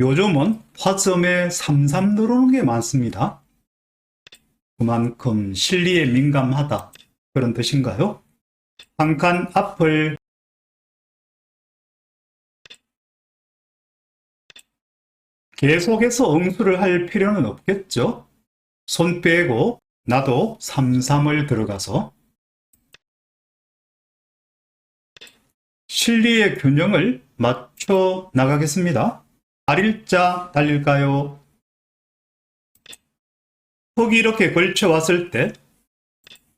요즘은 화점에 삼삼 들어오는 게 많습니다. 그만큼 실리에 민감하다. 그런 뜻인가요? 한 칸 앞을 계속해서 응수를 할 필요는 없겠죠? 손 빼고 나도 삼삼을 들어가서 실리의 균형을 맞춰 나가겠습니다. 알일자 달릴까요? 턱이 이렇게 걸쳐 왔을 때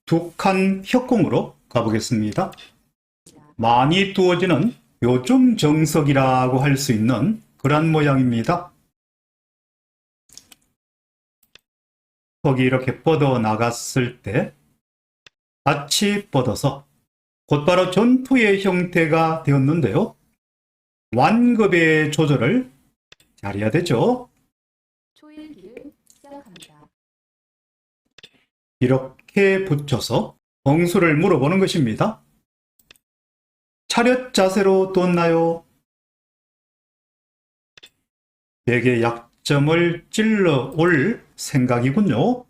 두 칸 협공으로 가보겠습니다. 많이 두어지는 요즘 정석이라고 할 수 있는 그런 모양입니다. 턱이 이렇게 뻗어 나갔을 때 같이 뻗어서 곧바로 전투의 형태가 되었는데요. 완급의 조절을 잘해야 되죠. 초일기를 시작합니다. 이렇게 붙여서 엉수를 물어보는 것입니다. 차렷 자세로 뒀나요? 베개 약점을 찔러 올 생각이군요.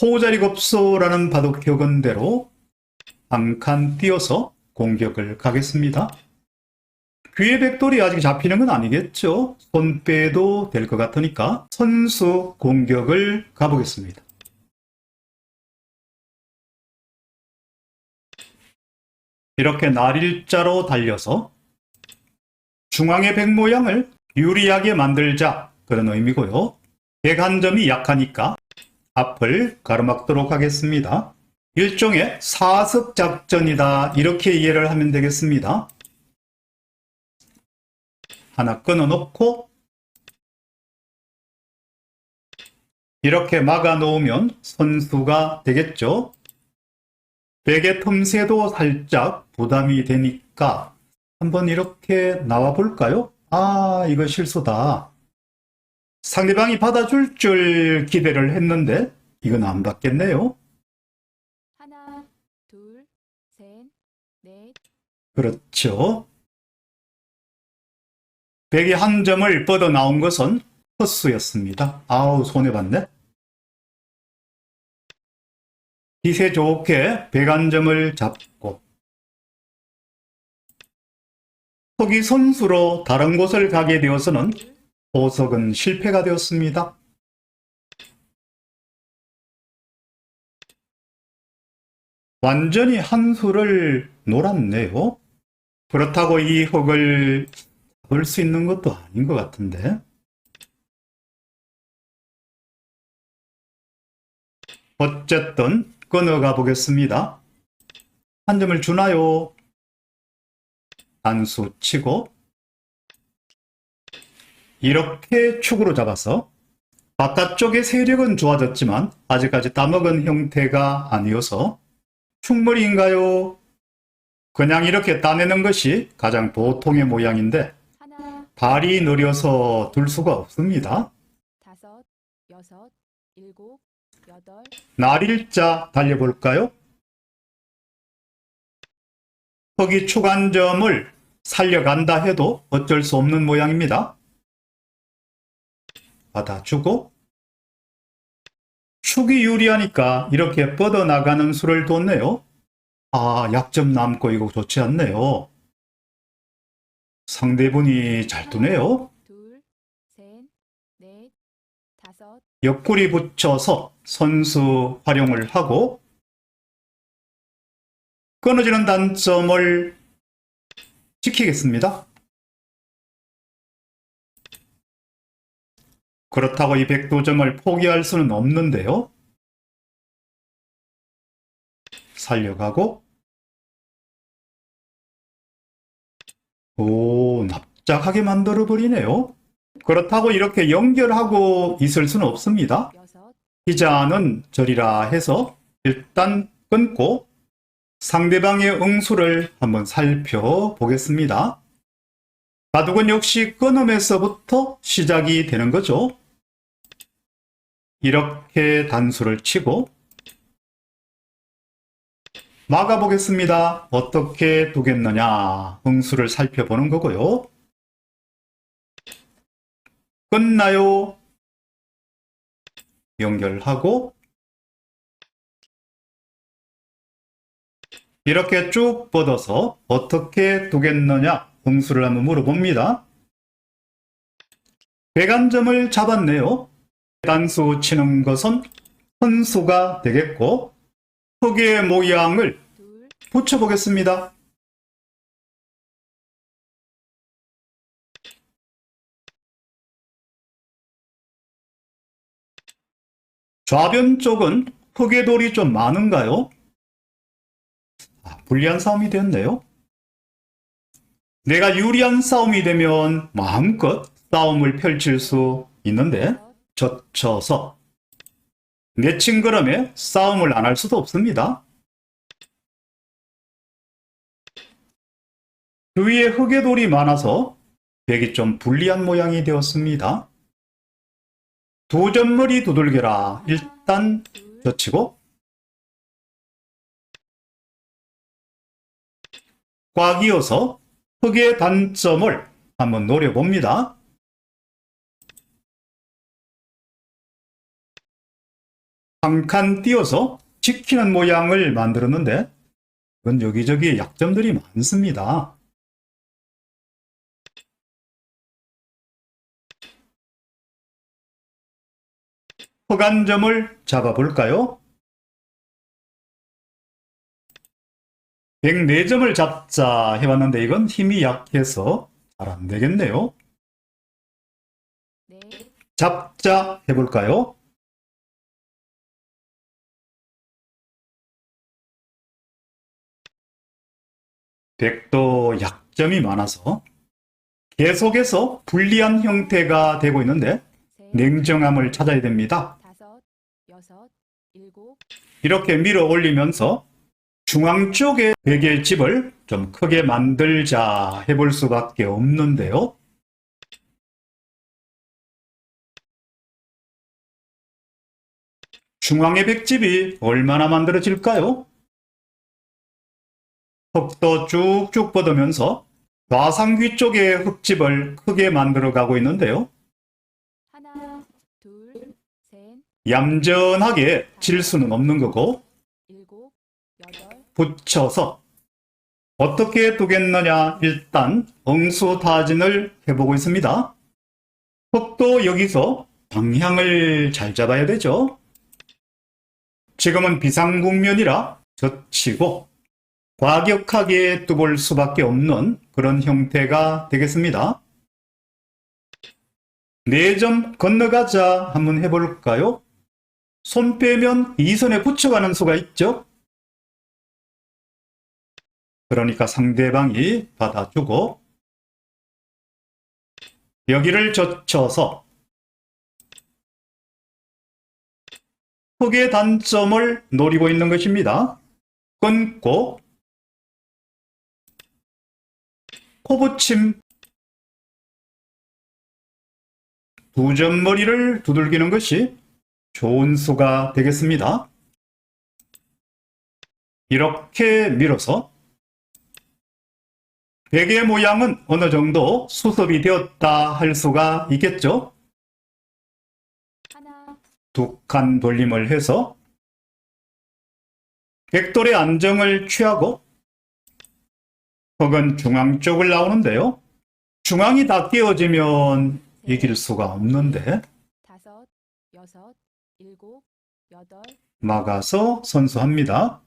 호자리 급소라는 바둑 격언대로 한 칸 띄어서 공격을 가겠습니다. 귀의 백돌이 아직 잡히는 건 아니겠죠? 손 빼도 될 것 같으니까 선수 공격을 가보겠습니다. 이렇게 날일자로 달려서 중앙의 백 모양을 유리하게 만들자 그런 의미고요. 백 한 점이 약하니까 앞을 가로막도록 하겠습니다. 일종의 사석 작전이다 이렇게 이해를 하면 되겠습니다. 하나 끊어 놓고 이렇게 막아 놓으면 선수가 되겠죠. 베개 틈새도 살짝 부담이 되니까 한번 이렇게 나와 볼까요? 아, 이거 실수다. 상대방이 받아줄 줄 기대를 했는데 이건 안 받겠네요. 하나, 둘, 셋, 넷, 그렇죠. 베개 한 점을 뻗어 나온 것은 헛수였습니다. 아우, 손해봤네. 기세 좋게 백안점을 잡고 토기 선수로 다른 곳을 가게 되어서는 보석은 실패가 되었습니다. 완전히 한 수를 놀았네요. 그렇다고 이 흙을 잡을 수 있는 것도 아닌 것 같은데. 어쨌든 끊어가 보겠습니다. 한 점을 주나요? 단수 치고 이렇게 축으로 잡아서 바깥쪽의 세력은 좋아졌지만 아직까지 따먹은 형태가 아니어서 충물인가요? 그냥 이렇게 따내는 것이 가장 보통의 모양인데 발이 느려서 둘 수가 없습니다. 다섯, 여섯, 일곱, 여덟, 날일자 달려볼까요? 턱이 축안점을 살려간다 해도 어쩔 수 없는 모양입니다. 받아주고 축이 유리하니까 이렇게 뻗어나가는 수를 뒀네요. 아, 약점 남고 이거 좋지 않네요. 상대분이 잘 두네요. 둘, 셋, 넷, 다섯, 옆구리 붙여서 선수 활용을 하고 끊어지는 단점을 지키겠습니다. 그렇다고 이 백도점을 포기할 수는 없는데요. 살려가고 오 납작하게 만들어 버리네요. 그렇다고 이렇게 연결하고 있을 수는 없습니다. 피자는 저리라 해서 일단 끊고 상대방의 응수를 한번 살펴보겠습니다. 바둑은 역시 끊음에서부터 시작이 되는 거죠. 이렇게 단수를 치고 막아보겠습니다. 어떻게 두겠느냐 응수를 살펴보는 거고요. 끝나요. 연결하고 이렇게 쭉 뻗어서 어떻게 두겠느냐 공수를 한번 물어봅니다. 배간점을 잡았네요. 단수 치는 것은 선수가 되겠고 흙의 모양을 둘, 붙여보겠습니다. 좌변 쪽은 흙의 돌이 좀 많은가요? 아, 불리한 싸움이 되었네요. 내가 유리한 싸움이 되면 마음껏 싸움을 펼칠 수 있는데 젖혀서 내친 그럼에 싸움을 안 할 수도 없습니다. 주위에 흙의 돌이 많아서 백이 좀 불리한 모양이 되었습니다. 두 점머리 두들겨라. 일단 둘, 젖히고 꽉 이어서 흙의 단점을 한번 노려봅니다. 한 칸 띄어서 지키는 모양을 만들었는데 그건 여기저기 약점들이 많습니다. 흑안점을 잡아볼까요? 104점을 잡자 해봤는데 이건 힘이 약해서 잘 안 되겠네요. 넷, 잡자 해볼까요? 백도 약점이 많아서 계속해서 불리한 형태가 되고 있는데 셋, 냉정함을 찾아야 됩니다. 이렇게 밀어 올리면서 중앙 쪽에 베개의 집을 좀 크게 만들자 해볼 수밖에 없는데요. 중앙의 백집이 얼마나 만들어질까요? 흙도 쭉쭉 뻗으면서 좌상귀 쪽의 흙집을 크게 만들어 가고 있는데요. 하나, 둘, 셋, 얌전하게 질 수는 없는 거고 일곱, 여덟, 붙여서 어떻게 두겠느냐 일단 응수 타진을 해보고 있습니다. 흙도 여기서 방향을 잘 잡아야 되죠. 지금은 비상국면이라 젖히고 과격하게 뚜볼 수밖에 없는 그런 형태가 되겠습니다. 4점 건너가자 한번 해볼까요? 손 빼면 이 손에 붙여가는 수가 있죠. 그러니까 상대방이 받아주고 여기를 젖혀서 흙의 단점을 노리고 있는 것입니다. 끊고 코붙임 두 점머리를 두들기는 것이 좋은 수가 되겠습니다. 이렇게 밀어서 베개 모양은 어느 정도 수습이 되었다 할 수가 있겠죠. 두 칸 돌림을 해서 백돌의 안정을 취하고 흙은 중앙 쪽을 나오는데요. 중앙이 다 깨어지면 이길 수가 없는데 다섯, 여섯, 일곱, 여덟, 막아서 선수합니다.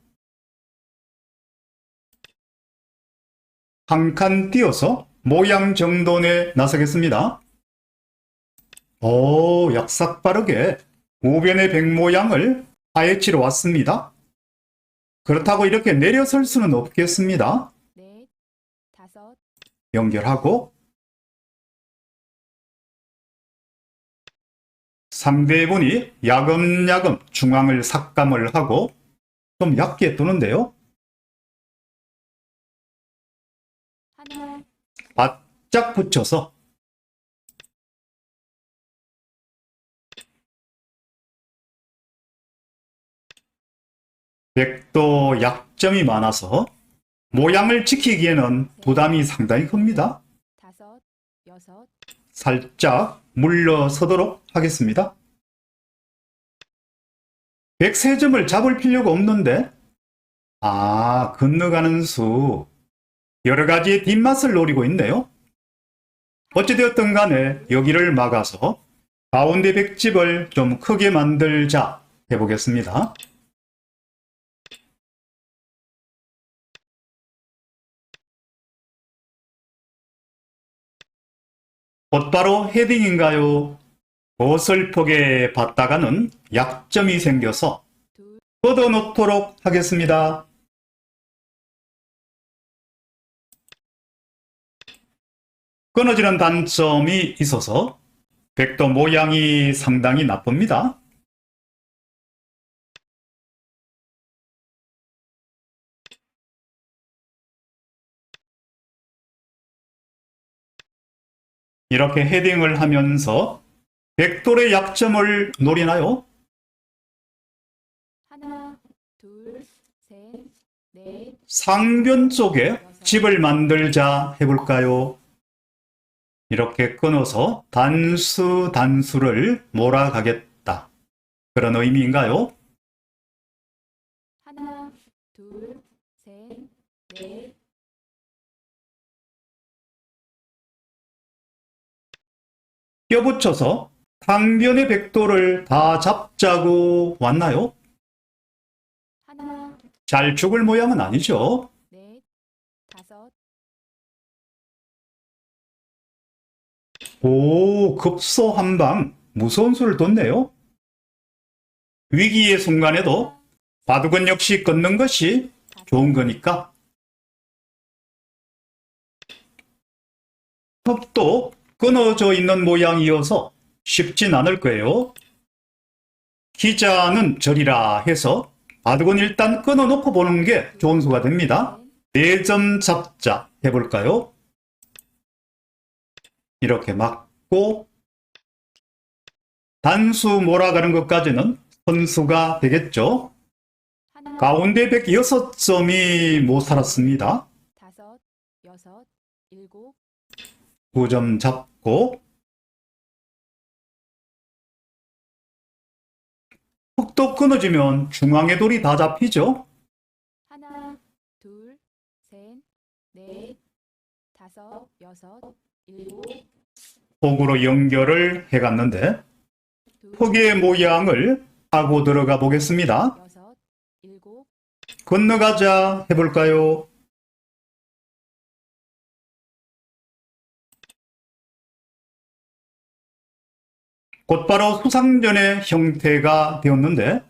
한 칸 띄어서 모양 정돈에 나서겠습니다. 오, 약삭 빠르게 우변의 백 모양을 파헤치러 왔습니다. 그렇다고 이렇게 내려설 수는 없겠습니다. 연결하고 상대분이 야금야금 중앙을 삭감을 하고 좀 얕게 두는데요. 하나, 바짝 붙여서 백도 약점이 많아서 모양을 지키기에는 부담이 상당히 큽니다. 살짝 물러서도록 하겠습니다. 103점을 잡을 필요가 없는데 아 건너가는 수 여러 가지 뒷맛을 노리고 있네요. 어찌되었든 간에 여기를 막아서 가운데 백집을 좀 크게 만들자 해보겠습니다. 곧바로 헤딩인가요? 어설프게 봤다가는 약점이 생겨서 둘, 뻗어놓도록 하겠습니다. 끊어지는 단점이 있어서 백도 모양이 상당히 나쁩니다. 이렇게 헤딩을 하면서 백돌의 약점을 노리나요? 하나, 둘, 셋, 넷, 상변 쪽에 집을 만들자 해볼까요? 이렇게 끊어서 단수 단수를 몰아가겠다. 그런 의미인가요? 하나, 둘, 셋, 넷, 껴붙여서 상변의 백도를 다 잡자고 왔나요? 하나, 잘 죽을 모양은 아니죠. 넷, 다섯, 오, 급소 한 방 무서운 수를 뒀네요. 위기의 순간에도 바둑은 역시 끊는 것이 좋은 거니까. 턱도 끊어져 있는 모양이어서 쉽진 않을 거예요. 기자는 저리라 해서 바둑은 일단 끊어놓고 보는 게 좋은 수가 됩니다. 넷, 네점 잡자 해볼까요? 이렇게 맞고 단수 몰아가는 것까지는 선수가 되겠죠. 가운데 106점이 못 살았습니다. 다섯, 여섯, 일곱, 9점 잡 고 턱도 끊어지면 중앙의 돌이 다 잡히죠. 하나, 둘, 셋, 넷, 다섯, 여섯, 일곱, 폭으로 연결을 해갔는데 둘, 폭의 모양을 하고 들어가 보겠습니다. 여섯, 일곱, 건너가자 해볼까요? 곧바로 수상전의 형태가 되었는데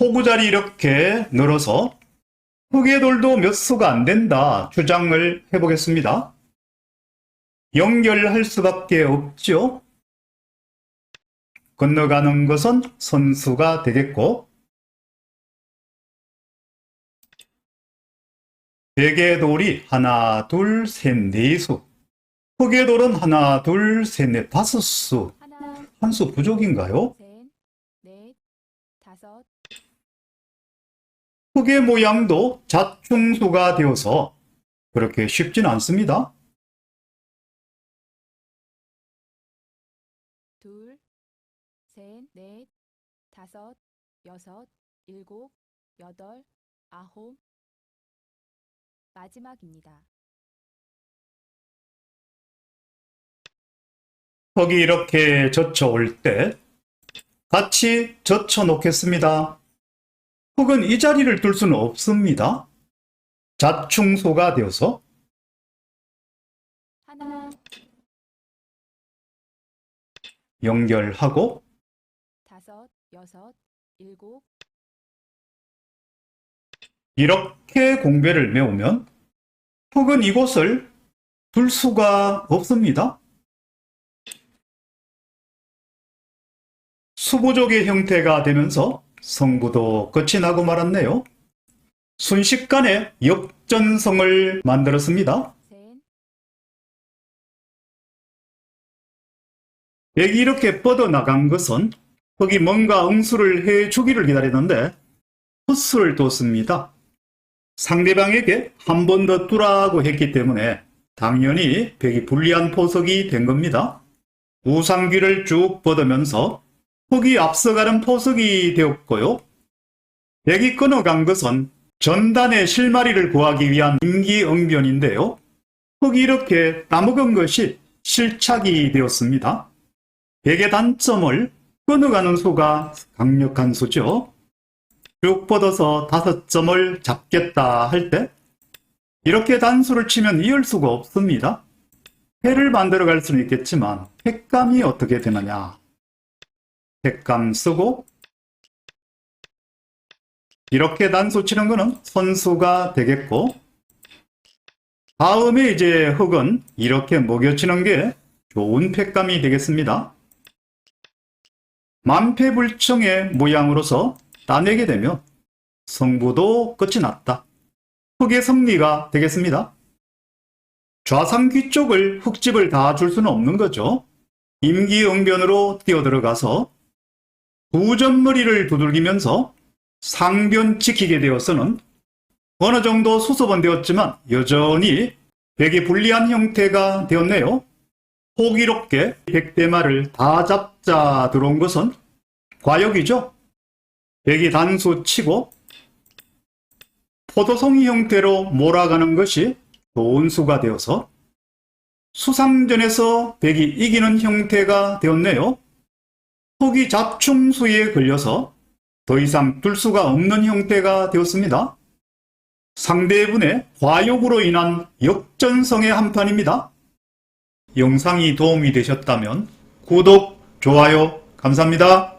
호구자리 이렇게 늘어서 흑의 돌도 몇 수가 안 된다 주장을 해보겠습니다. 연결할 수밖에 없죠. 건너가는 것은 선수가 되겠고 백의 돌이 하나, 둘, 셋, 네 수. 흑의 돌은 하나, 둘, 셋, 넷, 다섯 수. 하나, 한수 부족인가요? 흑의 모양도 자충수가 되어서 그렇게 쉽진 않습니다. 둘, 셋, 넷, 다섯, 여섯, 일곱, 여덟, 아홉. 마지막입니다. 흑이 이렇게 젖혀 올 때 같이 젖혀 놓겠습니다. 흑은 이 자리를 둘 수는 없습니다. 자충수가 되어서 하나, 연결하고 다섯, 여섯, 일곱, 이렇게 공배를 메우면 흑은 이곳을 둘 수가 없습니다. 수부족의 형태가 되면서 성부도 끝이 나고 말았네요. 순식간에 역전성을 만들었습니다. 셋, 백이 이렇게 뻗어나간 것은 흑이 뭔가 응수를 해주기를 기다리는데 헛수를 뒀습니다. 상대방에게 한 번더 두라고 했기 때문에 당연히 백이 불리한 포석이 된 겁니다. 우상귀를 쭉 뻗으면서 흑이 앞서가는 포석이 되었고요. 백이 끊어간 것은 전단의 실마리를 구하기 위한 임기응변인데요. 흑이 이렇게 따먹은 것이 실착이 되었습니다. 백의 단점을 끊어가는 수가 강력한 수죠. 쭉 뻗어서 다섯 점을 잡겠다 할 때 이렇게 단수를 치면 이을 수가 없습니다. 패를 만들어 갈 수는 있겠지만 패감이 어떻게 되느냐. 패감 쓰고 이렇게 단수 치는 것은 선수가 되겠고 다음에 이제 흑은 이렇게 먹여치는 게 좋은 패감이 되겠습니다. 만패불청의 모양으로서 따내게 되면 성부도 끝이 났다. 흑의 승리가 되겠습니다. 좌상귀 쪽을 흑집을 다 줄 수는 없는 거죠. 임기응변으로 뛰어들어가서 두점머리를 두들기면서 상변 지키게 되어서는 어느 정도 수습은 되었지만 여전히 백이 불리한 형태가 되었네요. 호기롭게 백대마를 다 잡자 들어온 것은 과욕이죠. 백이 단수 치고 포도송이 형태로 몰아가는 것이 좋은 수가 되어서 수상전에서 백이 이기는 형태가 되었네요. 혹이 잡충수에 걸려서 더 이상 둘 수가 없는 형태가 되었습니다. 상대분의 과욕으로 인한 역전성의 한판입니다. 영상이 도움이 되셨다면 구독, 좋아요 감사합니다.